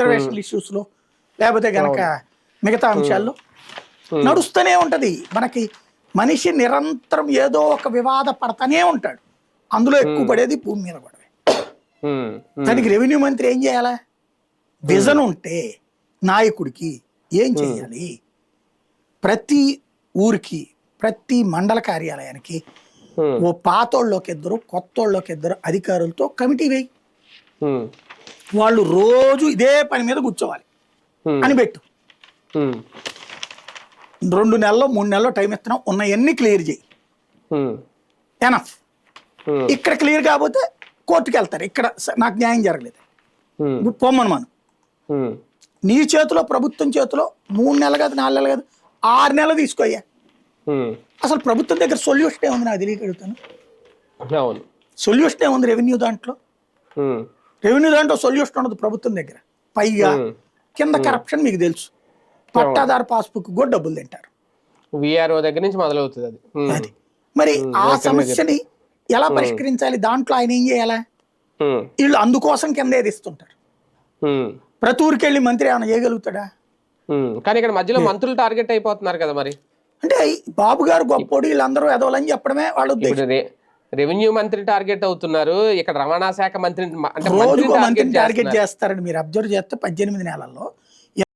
Reservation ఇష్యూస్లో. లేకపోతే గనక మిగతా అంశాల్లో. నడుస్తూనే ఉంటది. మనకి మనిషి నిరంతరం ఏదో ఒక వివాద పడతానే ఉంటాడు. అందులో ఎక్కువ పడేది భూమి మీద గొడవే దానికి రెవెన్యూ మంత్రి ఏం చేయాలా? విజన్ ఉంటే నాయకుడికి ఏం చేయాలి? ప్రతి ఊరికి ప్రతి మండల కార్యాలయానికి ఓ పాతోళ్ళకి ఇద్దరు కొత్తోళ్ళకి ఇద్దరు అధికారులతో కమిటీ వేయి. వాళ్ళు రోజు ఇదే పని మీద కూర్చోవాలి. అని పెట్టు. రెండు నెలల్లో మూడు నెలల్లో టైం ఇస్తున్నాం ఉన్నవన్నీ క్లియర్ చేయి. ఎనఫ్. ఇక్కడ క్లియర్ కాకపోతే కోర్టుకి వెళ్తారు. ఇక్కడ నాకు న్యాయం జరగలేదు. పొమ్మను మనం నీ చేతిలో ప్రభుత్వం చేతిలో మూడు నెలలు కాదు నాలుగు నెలలు కాదు ఆరు నెలలు తీసుకోయ్యా. అసలు ప్రభుత్వం దగ్గర సొల్యూషన్ ఏముంది నాకు తెలియగలుగుతాను సొల్యూషన్ ఏముంది రెవెన్యూ దాంట్లో? రెవెన్యూ దాంట్లో సొల్యూషన్ ఉండదు ప్రభుత్వం దగ్గర. పైగా. కింద కరప్షన్ మీకు తెలుసు. పట్టాదారు పాస్బుక్ కూడా డబ్బులు తింటారు. విఆర్ఓ దగ్గర నుంచి మొదలవుతుంది అది. అది. మరి ఆ సమస్యని ఎలా పరిష్కరించాలి? దాంట్లో ఆయన ఏం చేయాలా? వీళ్ళు అందుకోసం కింద ఏది ఇస్తుంటారు ఉమ్, ప్రతి ఊరికి వెళ్ళి మంత్రి ఏమైనా చేయగలుగుతాడా. కానీ ఇక్కడ మధ్యలో మంత్రులు టార్గెట్ అయిపోతున్నారు కదా మరి. అంటే బాబు గారు గొప్పోడు వీళ్ళందరూ ఎదవలని చెప్పడమే వాళ్ళ ఉద్దేశం. రెవెన్యూ మంత్రి టార్గెట్ అవుతున్నారు ఇక్కడ రవాణా శాఖ మంత్రి అంటే టార్గెట్. చేస్తారని మీరు అబ్జర్వ్ చేస్తే పద్దెనిమిది నెలల్లో